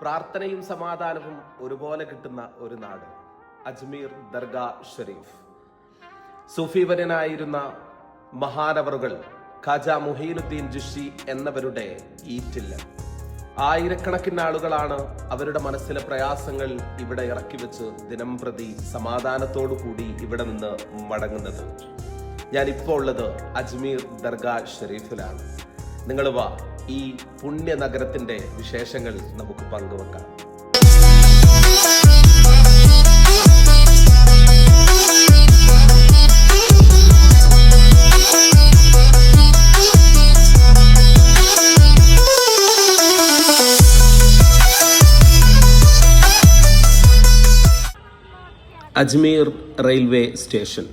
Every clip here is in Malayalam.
പ്രാർത്ഥനയും സമാധാനവും ഒരുപോലെ കിട്ടുന്ന ഒരു നാട്. അജ്മീർ ദർഗാ ഷെരീഫ്. സുഫീവരനായിരുന്ന മഹാനവറുകൾ ഖാജ മുഹീനുദ്ദീൻ ജുഷി എന്നവരുടെ ഈറ്റില്ല. ആയിരക്കണക്കിന് ആളുകളാണ് അവരുടെ മനസ്സിലെ പ്രയാസങ്ങൾ ഇവിടെ ഇറക്കി വെച്ച് ദിനം പ്രതി സമാധാനത്തോടു കൂടി ഇവിടെ നിന്ന് മടങ്ങുന്നത്. ഞാൻ ഇപ്പോൾ ഉള്ളത് അജ്മീർ ദർഗാ ഷെരീഫിലാണ്. നിങ്ങൾ വാ ഈ പുണ്യ നഗരത്തിന്റെ വിശേഷങ്ങൾ നമുക്ക് പങ്കുവെക്കാം. Ajmer railway station.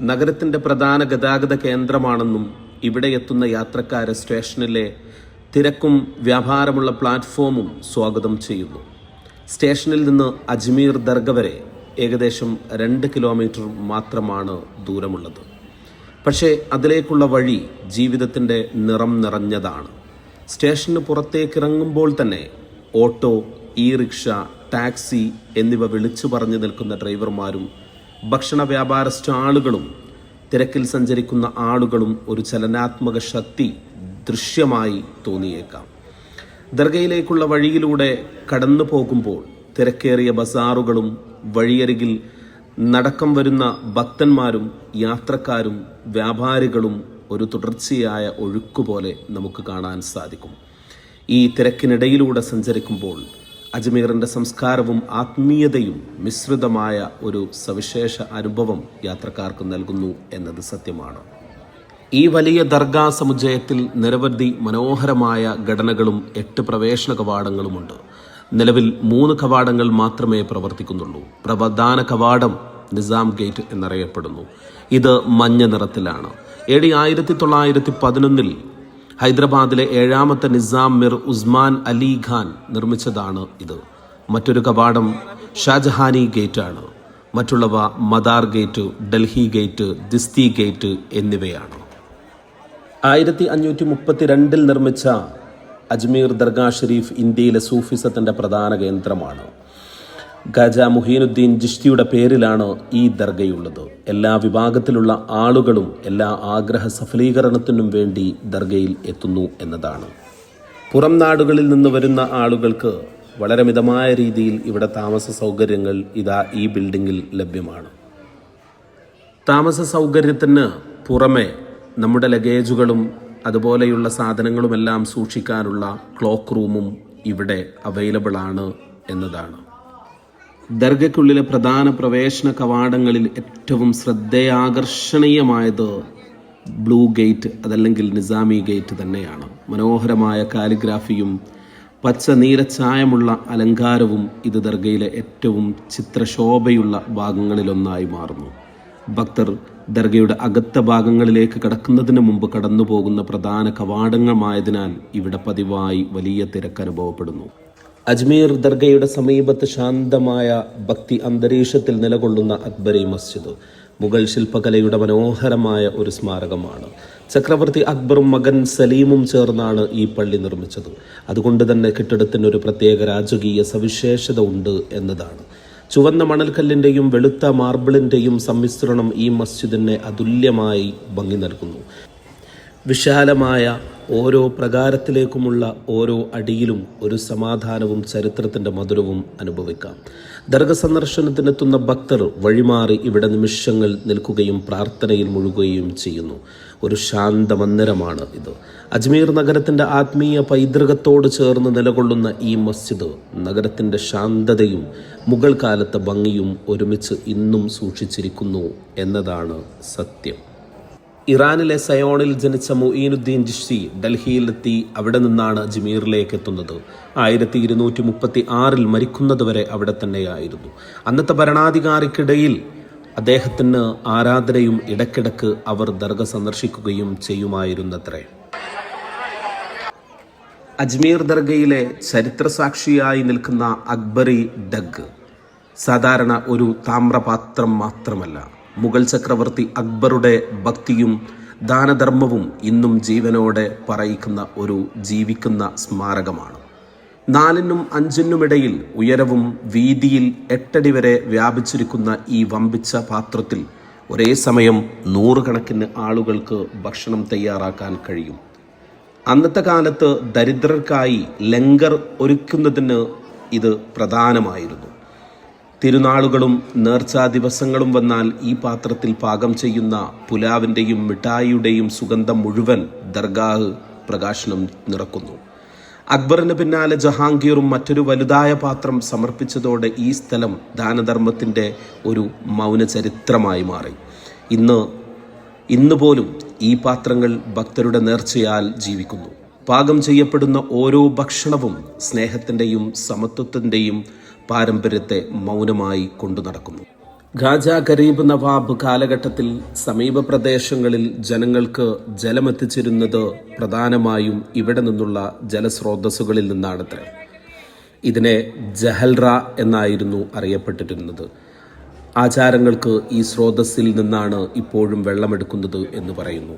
നഗരത്തിന്റെ പ്രധാന ഗതാഗത കേന്ദ്രമാണെന്നും ഇവിടെ എത്തുന്ന യാത്രക്കാരെ സ്റ്റേഷനിലെ തിരക്കും വ്യാപാരമുള്ള പ്ലാറ്റ്ഫോമും സ്വാഗതം ചെയ്യുന്നു. സ്റ്റേഷനിൽ നിന്ന് അജ്മീർ ദർഗ വരെ ഏകദേശം രണ്ട് കിലോമീറ്റർ മാത്രമാണ് ദൂരമുള്ളത്. പക്ഷേ അതിലേക്കുള്ള വഴി ജീവിതത്തിന്റെ നിറം നിറഞ്ഞതാണ്. സ്റ്റേഷന് പുറത്തേക്കിറങ്ങുമ്പോൾ തന്നെ ഓട്ടോ ഇ റിക്ഷ ടാക്സി എന്നിവ വിളിച്ചു പറഞ്ഞു നിൽക്കുന്ന ഡ്രൈവർമാരും ഭക്ഷണ വ്യാപാര സ്റ്റാളുകളും തിരക്കിൽ സഞ്ചരിക്കുന്ന ആളുകളും ഒരു ചലനാത്മക ശക്തി ദൃശ്യമായി തോന്നിയേക്കാം. ദർഗയിലേക്കുള്ള വഴിയിലൂടെ കടന്നു പോകുമ്പോൾ തിരക്കേറിയ ബസാറുകളും വഴിയരികിൽ നടക്കം വരുന്ന ഭക്തന്മാരും യാത്രക്കാരും വ്യാപാരികളും ഒരു തുടർച്ചയായ ഒഴുക്കുപോലെ നമുക്ക് കാണാൻ സാധിക്കും. ഈ തിരക്കിനിടയിലൂടെ സഞ്ചരിക്കുമ്പോൾ അജ്മീറിന്റെ സംസ്കാരവും ആത്മീയതയും മിശ്രിതമായ ഒരു സവിശേഷ അനുഭവം യാത്രക്കാർക്ക് നൽകുന്നു എന്നത് സത്യമാണ്. ഈ വലിയ ദർഗാ സമുച്ചയത്തിൽ നിരവധി മനോഹരമായ ഘടനകളും എട്ട് പ്രവേശന കവാടങ്ങളുമുണ്ട്. നിലവിൽ മൂന്ന് കവാടങ്ങൾ മാത്രമേ പ്രവർത്തിക്കുന്നുള്ളൂ. പ്രധാന കവാടം നിസാം ഗേറ്റ് എന്നറിയപ്പെടുന്നു. ഇത് മഞ്ഞ നിറത്തിലാണ്. എ ആയിരത്തി തൊള്ളായിരത്തി പതിനൊന്നിൽ ഹൈദരാബാദിലെ ഏഴാമത്തെ നിസാം മിർ ഉസ്മാൻ അലി ഖാൻ നിർമ്മിച്ചതാണ് ഇത്. മറ്റൊരു കവാടം ഷാജഹാനി ഗേറ്റാണ്. മറ്റുള്ളവ മദാർ ഗേറ്റ് ഡൽഹി ഗേറ്റ് ദിസ്തി ഗേറ്റ് എന്നിവയാണ്. ആയിരത്തി അഞ്ഞൂറ്റി മുപ്പത്തിരണ്ടിൽ നിർമ്മിച്ച അജ്മീർ ദർഗാ ഷെരീഫ് ഇന്ത്യയിലെ സൂഫിസത്തിന്റെ പ്രധാന കേന്ദ്രമാണ്. ഖാജ മുഹീനുദ്ദീൻ ജിഷ്തിയുടെ പേരിലാണ് ഈ ദർഗയുള്ളത്. എല്ലാ വിഭാഗത്തിലുള്ള ആളുകളും എല്ലാ ആഗ്രഹ സഫലീകരണത്തിനും വേണ്ടി ദർഗയിൽ എത്തുന്നു എന്നതാണ്. പുറം നാടുകളിൽ നിന്ന് വരുന്ന ആളുകൾക്ക് വളരെ മിതമായ രീതിയിൽ ഇവിടെ താമസ സൗകര്യങ്ങൾ ഇതാ ഈ ബിൽഡിങ്ങിൽ ലഭ്യമാണ്. താമസ സൗകര്യത്തിന് പുറമെ നമ്മുടെ ലഗേജുകളും അതുപോലെയുള്ള സാധനങ്ങളുമെല്ലാം സൂക്ഷിക്കാനുള്ള ക്ലോക്ക് റൂമും ഇവിടെ അവൈലബിൾ ആണ് എന്നതാണ്. ദർഗയ്ക്കുള്ളിലെ പ്രധാന പ്രവേശന കവാടങ്ങളിൽ ഏറ്റവും ശ്രദ്ധയാകർഷണീയമായത് ബ്ലൂ ഗേറ്റ് അതല്ലെങ്കിൽ നിസാമി ഗേറ്റ് തന്നെയാണ്. മനോഹരമായ കാലിഗ്രാഫിയും പച്ച നീരച്ചായമുള്ള അലങ്കാരവും ഇത് ദർഗയിലെ ഏറ്റവും ചിത്രശോഭയുള്ള ഭാഗങ്ങളിലൊന്നായി മാറുന്നു. ഭക്തർ ദർഗയുടെ അകത്ത ഭാഗങ്ങളിലേക്ക് കടക്കുന്നതിന് മുമ്പ് കടന്നു പ്രധാന കവാടങ്ങളായതിനാൽ ഇവിടെ പതിവായി വലിയ തിരക്ക് അനുഭവപ്പെടുന്നു. അജ്മീർ ദർഗയുടെ സമീപത്ത് ശാന്തമായ ഭക്തി അന്തരീക്ഷത്തിൽ നിലകൊള്ളുന്ന അക്ബരി മസ്ജിദ് മുഗൾ ശില്പകലയുടെ മനോഹരമായ ഒരു സ്മാരകമാണ്. ചക്രവർത്തി അക്ബറും മകൻ സലീമും ചേർന്നാണ് ഈ പള്ളി നിർമ്മിച്ചത്. അതുകൊണ്ട് തന്നെ കെട്ടിടത്തിന് ഒരു പ്രത്യേക രാജകീയ സവിശേഷത ഉണ്ട് എന്നതാണ്. ചുവന്ന മണൽക്കല്ലിന്റെയും വെളുത്ത മാർബിളിന്റെയും സമ്മിശ്രണം ഈ മസ്ജിദിനെ അതുല്യമായി ഭംഗി നൽകുന്നു. വിശാലമായ ഓരോ പ്രകാരത്തിലേക്കുമുള്ള ഓരോ അടിയിലും ഒരു സമാധാനവും ചരിത്രത്തിന്റെ മധുരവും അനുഭവിക്കാം. ദർഗ സന്ദർശനത്തിനെത്തുന്ന ഭക്തർ വഴിമാറി ഇവിടെ നിമിഷങ്ങൾ നിൽക്കുകയും പ്രാർത്ഥനയിൽ മുഴുകുകയും ചെയ്യുന്നു. ഒരു ശാന്ത മന്ദിരമാണ് ഇത്. അജ്മീർ നഗരത്തിന്റെ ആത്മീയ പൈതൃകത്തോട് ചേർന്ന് നിലകൊള്ളുന്ന ഈ മസ്ജിദ് നഗരത്തിന്റെ ശാന്തതയും മുഗൾ കാലത്തെ ഭംഗിയും ഒരുമിച്ച് ഇന്നും സൂക്ഷിച്ചിരിക്കുന്നു എന്നതാണ് സത്യം. ഇറാനിലെ സയോണിൽ ജനിച്ച മുഈനുദ്ദീൻ ജിഷ്തി ഡൽഹിയിലെത്തി അവിടെ നിന്നാണ് ജമീറിലേക്ക് എത്തുന്നത്. ആയിരത്തി ഇരുന്നൂറ്റി മുപ്പത്തി ആറിൽ മരിക്കുന്നതുവരെ അവിടെ തന്നെയായിരുന്നു. അന്നത്തെ ഭരണാധികാരിക്കിടയിൽ അദ്ദേഹത്തിന് ആരാധനയും ഇടയ്ക്കിടക്ക് അവർ ദർഗ സന്ദർശിക്കുകയും ചെയ്യുമായിരുന്നത്രേ. അജ്മീർ ദർഗയിലെ ചരിത്രസാക്ഷിയായി നിൽക്കുന്ന അക്ബറി ഡഗ് സാധാരണ ഒരു താമ്രപാത്രം മാത്രമല്ല. മുഗൾ ചക്രവർത്തി അക്ബറുടെ ഭക്തിയും ദാനധർമ്മവും ഇന്നും ജീവനോടെ പറയിക്കുന്ന ഒരു ജീവിക്കുന്ന സ്മാരകമാണ്. നാലിനും അഞ്ചിനുമിടയിൽ ഉയരവും വീതിയിൽ എട്ടടി വരെ വ്യാപിച്ചിരിക്കുന്ന ഈ വമ്പിച്ച പാത്രത്തിൽ ഒരേ സമയം നൂറുകണക്കിന് ആളുകൾക്ക് ഭക്ഷണം തയ്യാറാക്കാൻ കഴിയും. അന്നത്തെ കാലത്ത് ദരിദ്രർക്കായി ലങ്കർ ഒരുക്കുന്നതിന് ഇത് പ്രധാനമായിരുന്നു. തിരുനാളുകളും നേർച്ചാ ദിവസങ്ങളും വന്നാൽ ഈ പാത്രത്തിൽ പാകം ചെയ്യുന്ന പുലാവിന്റെയും മിഠായിയുടെയും സുഗന്ധം മുഴുവൻ ദർഗാഹ് പ്രകാശനം നിറക്കുന്നു. അക്ബറിന് പിന്നാലെ ജഹാംഗീറും മറ്റൊരു വലുതായ പാത്രം സമർപ്പിച്ചതോടെ ഈ സ്ഥലം ദാനധർമ്മത്തിന്റെ ഒരു മൗന ചരിത്രമായി മാറി. ഇന്ന് ഇന്ന് പോലും ഈ പാത്രങ്ങൾ ഭക്തരുടെ നേർച്ചയാൽ ജീവിക്കുന്നു. പാകം ചെയ്യപ്പെടുന്ന ഓരോ ഭക്ഷണവും സ്നേഹത്തിന്റെയും സമത്വത്തിന്റെയും പാരമ്പര്യത്തെ മൗനമായി കൊണ്ടു നടക്കുന്നു. ഖാജ ഖരീബ് നവാബ് കാലഘട്ടത്തിൽ സമീപ പ്രദേശങ്ങളിൽ ജനങ്ങൾക്ക് ജലമെത്തിച്ചിരുന്നത് പ്രധാനമായും ഇവിടെ നിന്നുള്ള ജലസ്രോതസ്സുകളിൽ നിന്നാണത്രേ. ഇതിനെ ജഹൽറ എന്നായിരുന്നു അറിയപ്പെട്ടിരുന്നത്. ആചാരങ്ങൾക്ക് ഈ സ്രോതസ്സിൽ നിന്നാണ് ഇപ്പോഴും വെള്ളമെടുക്കുന്നത് എന്ന് പറയുന്നു.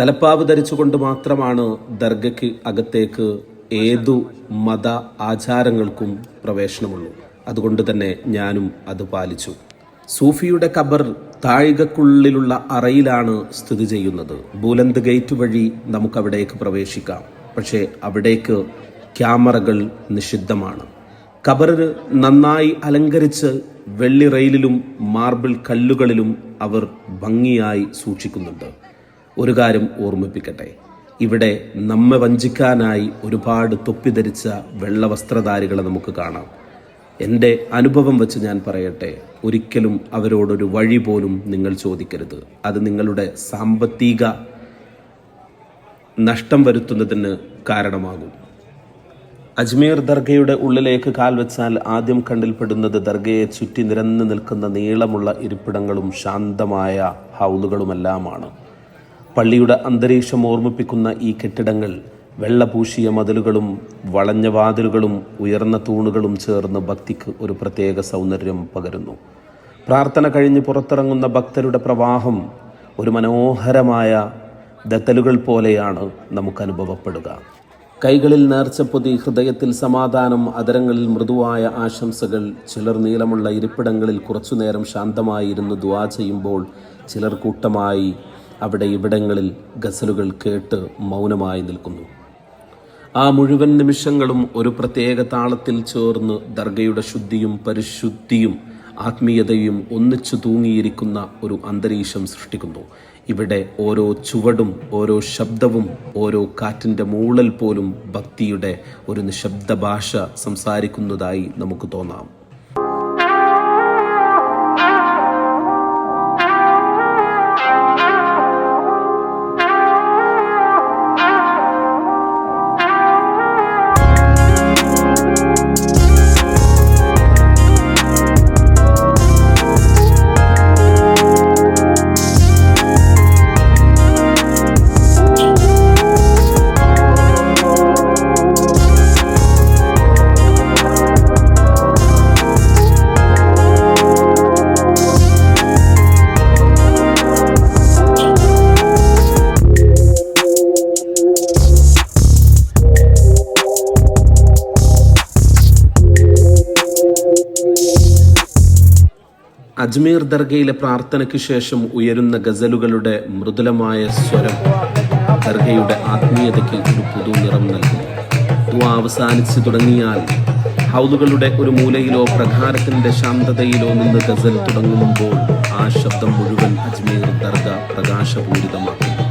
തലപ്പാവ് ധരിച്ചുകൊണ്ട് മാത്രമാണ് ദർഗയ്ക്ക് അകത്തേക്ക് ഏതു മത ആചാരങ്ങൾക്കും പ്രവേശനമുള്ളൂ. അതുകൊണ്ട് തന്നെ ഞാനും അത് പാലിച്ചു. സൂഫിയുടെ കബർ താഴികക്കുള്ളിലുള്ള അറയിലാണ് സ്ഥിതി ചെയ്യുന്നത്. ബൂലന്ത് ഗേറ്റ് വഴി നമുക്കവിടേക്ക് പ്രവേശിക്കാം. പക്ഷേ അവിടേക്ക് ക്യാമറകൾ നിഷിദ്ധമാണ്. കബറിന് നന്നായി അലങ്കരിച്ച് വെള്ളി റെയിലിലും മാർബിൾ കല്ലുകളിലും അവർ ഭംഗിയായി സൂക്ഷിക്കുന്നുണ്ട്. ഒരു കാര്യം ഓർമ്മിപ്പിക്കട്ടെ. ഇവിടെ നമ്മെ വഞ്ചിക്കാനായി ഒരുപാട് തൊപ്പി ധരിച്ച വെള്ള വസ്ത്രധാരികളെ നമുക്ക് കാണാം. എന്റെ അനുഭവം വെച്ച് ഞാൻ പറയട്ടെ ഒരിക്കലും അവരോടൊരു വഴി പോലും നിങ്ങൾ ചോദിക്കരുത്. അത് നിങ്ങളുടെ സാമ്പത്തിക നഷ്ടം വരുത്തുന്നതിന് കാരണമാകും. അജ്മീർ ദർഗയുടെ ഉള്ളിലേക്ക് കാൽ വെച്ചാൽ ആദ്യം കണ്ടിൽപ്പെടുന്നത് ദർഗയെ ചുറ്റി നിരന്നു നിൽക്കുന്ന നീളമുള്ള ഇരിപ്പിടങ്ങളും ശാന്തമായ ഹൗലുകളുമെല്ലാമാണ് പള്ളിയുടെ അന്തരീക്ഷം ഓർമ്മിപ്പിക്കുന്ന ഈ കെട്ടിടങ്ങൾ വെള്ളപൂശിയ മതിലുകളും വളഞ്ഞ വാതിലുകളും ഉയർന്ന തൂണുകളും ചേർന്ന് ഭക്തിക്ക് ഒരു പ്രത്യേക സൗന്ദര്യം പകരുന്നു. പ്രാർത്ഥന കഴിഞ്ഞ് പുറത്തിറങ്ങുന്ന ഭക്തരുടെ പ്രവാഹം ഒരു മനോഹരമായ ദത്തലുകൾ പോലെയാണ് നമുക്ക് അനുഭവപ്പെടുക. കൈകളിൽ നേർച്ച പൊതി ഹൃദയത്തിൽ സമാധാനം അതരങ്ങളിൽ മൃദുവായ ആശംസകൾ ചിലർ നീളമുള്ള ഇരിപ്പിടങ്ങളിൽ കുറച്ചുനേരം ശാന്തമായി ഇരുന്ന് ദ്വാ ചെയ്യുമ്പോൾ ചിലർ കൂട്ടമായി അവിടെ ഇവിടങ്ങളിൽ ഗസലുകൾ കേട്ട് മൗനമായി നിൽക്കുന്നു. ആ മുഴുവൻ നിമിഷങ്ങളും ഒരു പ്രത്യേക താളത്തിൽ ചേർന്ന് ദർഗയുടെ ശുദ്ധിയും പരിശുദ്ധിയും ആത്മീയതയും ഒന്നിച്ചു തൂങ്ങിയിരിക്കുന്ന ഒരു അന്തരീക്ഷം സൃഷ്ടിക്കുന്നു. ഇവിടെ ഓരോ ചുവടും ഓരോ ശബ്ദവും ഓരോ കാറ്റിന്റെ മൂളൽ പോലും ഭക്തിയുടെ ഒരു നിശബ്ദ ഭാഷ സംസാരിക്കുന്നതായി നമുക്ക് തോന്നാം. അജ്മീർ ദർഗയിലെ പ്രാർത്ഥനയ്ക്ക് ശേഷം ഉയരുന്ന ഗസലുകളുടെ മൃദുലമായ സ്വരം ദർഗയുടെ ആത്മീയതയ്ക്ക് ഒരു പുതു നിറം നൽകുന്നു. ദുവ അവസാനിച്ചു തുടങ്ങിയാൽ ഹൗദുകളുടെ ഒരു മൂലയിലോ പ്രകാരത്തിന്റെ ശാന്തതയിലോ നിന്ന് ഗസൽ തുടങ്ങുമ്പോൾ ആ ശബ്ദം മുഴുവൻ അജ്മീർ ദർഗ പ്രകാശപൂരിതമാക്കുന്നു.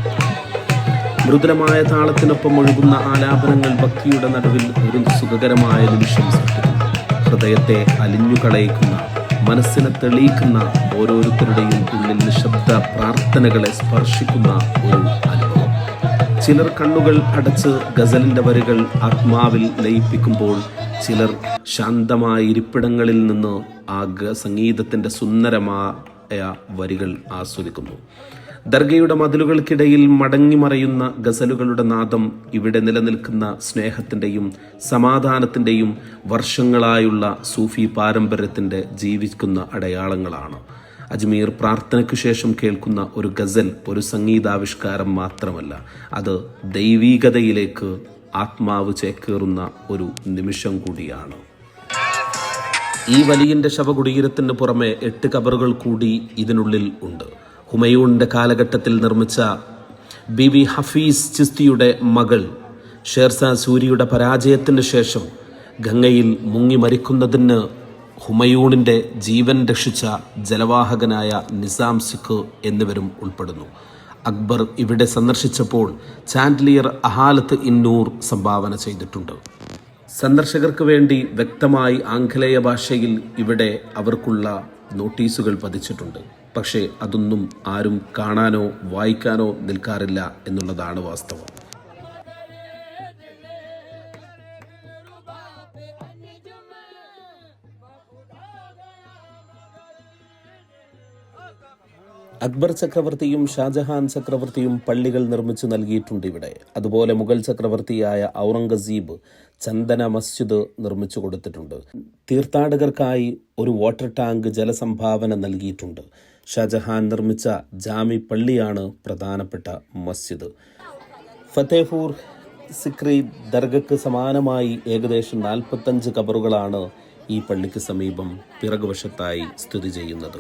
മൃദുലമായ താളത്തിനൊപ്പം ഒഴുകുന്ന ആലാപനങ്ങൾ ഭക്തിയുടെ നടുവിൽ ഒരു സുഖകരമായ നിമിഷം സൃഷ്ടിക്കുന്നു. ഹൃദയത്തെ അലിഞ്ഞുകളയിക്കുന്ന മനസ്സിനെ തെളിയിക്കുന്ന ഓരോരുത്തരുടെയും ഉള്ളിൽ നിശബ്ദ പ്രാർത്ഥനകളെ സ്പർശിക്കുന്ന ഒരു അനുഭവം. ചിലർ കണ്ണുകൾ അടച്ച് ഗസലിന്റെ വരികൾ ആത്മാവിൽ ലയിപ്പിക്കുമ്പോൾ ചിലർ ശാന്തമായ ഇരിപ്പിടങ്ങളിൽ നിന്ന് ആ ഗ സംഗീതത്തിന്റെ സുന്ദരമായ വരികൾ ആസ്വദിക്കുന്നു. ദർഗയുടെ മതിലുകൾക്കിടയിൽ മടങ്ങി മറയുന്ന ഗസലുകളുടെ നാദം ഇവിടെ നിലനിൽക്കുന്ന സ്നേഹത്തിന്റെയും സമാധാനത്തിന്റെയും വർഷങ്ങളായുള്ള സൂഫി പാരമ്പര്യത്തിന്റെ ജീവിക്കുന്ന അടയാളങ്ങളാണ്. അജ്മീർ പ്രാർത്ഥനയ്ക്കു ശേഷം കേൾക്കുന്ന ഒരു ഗസൽ ഒരു സംഗീതാവിഷ്കാരം മാത്രമല്ല അത് ദൈവീകതയിലേക്ക് ആത്മാവ് ചേക്കേറുന്ന ഒരു നിമിഷം കൂടിയാണ്. ഈ വലിയന്റെ ശവകുടീരത്തിന് പുറമെ എട്ട് കബറുകൾ കൂടി ഇതിനുള്ളിൽ ഉണ്ട്. ഹുമയൂണിന്റെ കാലഘട്ടത്തിൽ നിർമ്മിച്ച ബി വി ഹഫീസ് ചിസ്തിയുടെ മകൾ ഷേർസാ സൂരിയുടെ പരാജയത്തിന് ശേഷം ഗംഗയിൽ മുങ്ങി മരിക്കുന്നതിന് ഹുമയൂണിന്റെ ജീവൻ രക്ഷിച്ച ജലവാഹകനായ നിസാം സിഖ് എന്നിവരും ഉൾപ്പെടുന്നു. അക്ബർ ഇവിടെ സന്ദർശിച്ചപ്പോൾ ചാൻഡ്ലിയർ അഹാലത്ത് ഇന്നൂർ സംഭാവന ചെയ്തിട്ടുണ്ട്. സന്ദർശകർക്ക് വേണ്ടി വ്യക്തമായി ആംഗലേയ ഭാഷയിൽ ഇവിടെ അവർക്കുള്ള നോട്ടീസുകൾ പതിച്ചിട്ടുണ്ട്. പക്ഷേ അതൊന്നും ആരും കാണാനോ വായിക്കാനോ നിൽക്കാറില്ല എന്നുള്ളതാണ് വാസ്തവം. അക്ബർ ചക്രവർത്തിയും ഷാജഹാൻ ചക്രവർത്തിയും പള്ളികൾ നിർമ്മിച്ചു നൽകിയിട്ടുണ്ട് ഇവിടെ. അതുപോലെ മുഗൾ ചക്രവർത്തിയായ ഔറംഗസീബ് ചന്ദന മസ്ജിദ് നിർമ്മിച്ചു കൊടുത്തിട്ടുണ്ട്. തീർത്ഥാടകർക്കായി ഒരു വാട്ടർ ടാങ്ക് ജലസംഭാവന നൽകിയിട്ടുണ്ട്. ഷാജഹാൻ നിർമ്മിച്ച ജാമി പള്ളിയാണ് പ്രധാനപ്പെട്ട മസ്ജിദ്. ഫത്തേപൂർ സിക്രി ദർഗയ്ക്ക് സമാനമായി ഏകദേശം നാൽപ്പത്തഞ്ച് കബറുകളാണ് ഈ പള്ളിക്ക് സമീപം പിറകുവശത്തായി സ്ഥിതി ചെയ്യുന്നത്.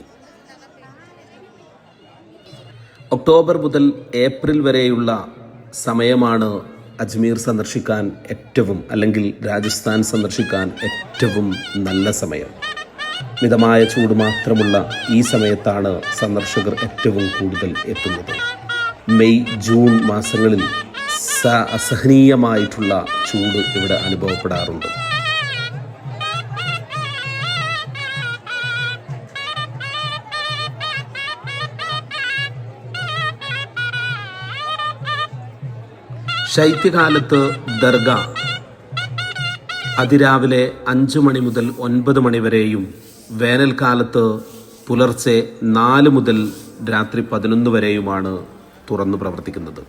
ഒക്ടോബർ മുതൽ ഏപ്രിൽ വരെയുള്ള സമയമാണ് അജ്മീർ സന്ദർശിക്കാൻ ഏറ്റവും അല്ലെങ്കിൽ രാജസ്ഥാൻ സന്ദർശിക്കാൻ ഏറ്റവും നല്ല സമയം. മിതമായ ചൂട് മാത്രമുള്ള ഈ സമയത്താണ് സന്ദർശകർ ഏറ്റവും കൂടുതൽ എത്തുന്നത്. മെയ് ജൂൺ മാസങ്ങളിൽ സ അസഹനീയമായിട്ടുള്ള ചൂട് ഇവിടെ അനുഭവപ്പെടാറുണ്ട്. ശൈത്യകാലത്ത് ദർഗ അതിരാവിലെ അഞ്ചു മണി മുതൽ ഒൻപത് മണി വരെയും വേനൽക്കാലത്ത് പുലർച്ചെ നാല് മുതൽ രാത്രി പതിനൊന്ന് വരെയുമാണ് തുറന്നു പ്രവർത്തിക്കുന്നത്.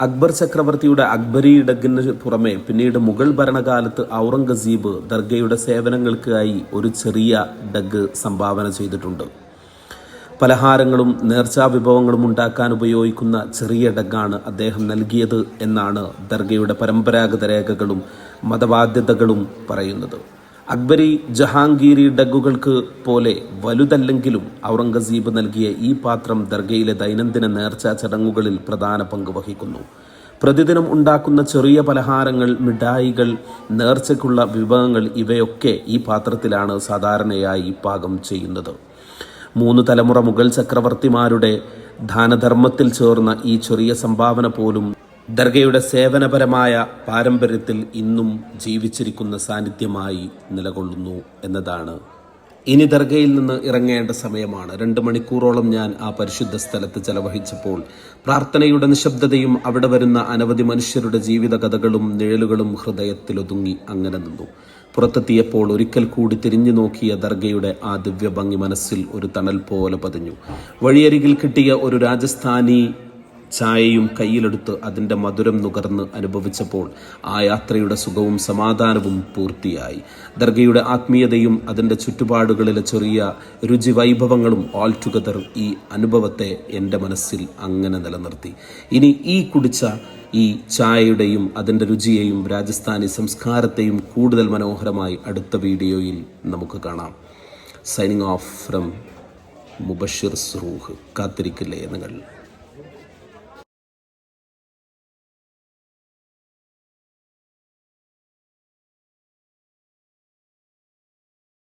അക്ബർ ചക്രവർത്തിയുടെ അക്ബരി ഇടകിന് പുറമെ പിന്നീട് മുഗൾ ഭരണകാലത്ത് ഔറംഗസീബ് ദർഗയുടെ സേവനങ്ങൾക്കായി ഒരു ചെറിയ ഡഗ് സംഭാവന ചെയ്തിട്ടുണ്ട്. പലഹാരങ്ങളും നേർച്ചാ വിഭവങ്ങളും ഉണ്ടാക്കാൻ ഉപയോഗിക്കുന്ന ചെറിയ ഡഗ്ഗാണ് അദ്ദേഹം നൽകിയത് എന്നാണ് ദർഗയുടെ പരമ്പരാഗത രേഖകളും മതബാധ്യതകളും പറയുന്നത്. അക്ബരി ജഹാംഗീരി ഡഗുകൾക്ക് പോലെ വലുതല്ലെങ്കിലും ഔറംഗസീബ് നൽകിയ ഈ പാത്രം ദർഗയിലെ ദൈനംദിന നേർച്ചാ ചടങ്ങുകളിൽ പ്രധാന പങ്ക് വഹിക്കുന്നു. പ്രതിദിനം ഉണ്ടാക്കുന്ന ചെറിയ പലഹാരങ്ങൾ മിഠായികൾ നേർച്ചയ്ക്കുള്ള വിഭവങ്ങൾ ഇവയൊക്കെ ഈ പാത്രത്തിലാണ് സാധാരണയായി പാകം ചെയ്യുന്നത്. മൂന്ന് തലമുറ മുഗൾ ചക്രവർത്തിമാരുടെ ദാനധർമ്മത്തിൽ ചേർന്ന ഈ ചെറിയ സംഭാവന പോലും ദർഗയുടെ സേവനപരമായ പാരമ്പര്യത്തിൽ ഇന്നും ജീവിച്ചിരിക്കുന്ന സാന്നിധ്യമായി നിലകൊള്ളുന്നു എന്നതാണ്. ഇനി ദർഗയിൽ നിന്ന് ഇറങ്ങേണ്ട സമയമാണ്. രണ്ട് മണിക്കൂറോളം ഞാൻ ആ പരിശുദ്ധ സ്ഥലത്ത് ചെലവഴിച്ചപ്പോൾ പ്രാർത്ഥനയുടെ നിശബ്ദതയും അവിടെ വരുന്ന അനവധി മനുഷ്യരുടെ ജീവിത കഥകളും നിഴലുകളും ഹൃദയത്തിലൊതുങ്ങി അങ്ങനെ നിന്നു. പുറത്തെത്തിയപ്പോൾ ഒരിക്കൽ കൂടി തിരിഞ്ഞു നോക്കിയ ദർഗയുടെ ആ ദിവ്യഭംഗി മനസ്സിൽ ഒരു തണൽ പോലെ പതിഞ്ഞു. വഴിയരികിൽ കിട്ടിയ ഒരു രാജസ്ഥാനി ചായയും കയ്യിലെടുത്ത് അതിന്റെ മധുരം നുകർന്ന് അനുഭവിച്ചപ്പോൾ ആ യാത്രയുടെ സുഖവും സമാധാനവും പൂർത്തിയായി. ദർഗയുടെ ആത്മീയതയും അതിന്റെ ചുറ്റുപാടുകളിലെ ചെറിയ രുചി വൈഭവങ്ങളും ഓൾ ടുഗദർ ഈ അനുഭവത്തെ എന്റെ മനസ്സിൽ അങ്ങനെ നിലനിർത്തി. ഇനി ഈ കുടിച്ച ഈ ചായയുടെയും അതിന്റെ രുചിയെയും രാജസ്ഥാനി സംസ്കാരത്തെയും കൂടുതൽ മനോഹരമായി അടുത്ത വീഡിയോയിൽ നമുക്ക് കാണാം. Signing off from Mubashir Surooh കാത്തിരിക്കില്ലേ നിങ്ങൾ?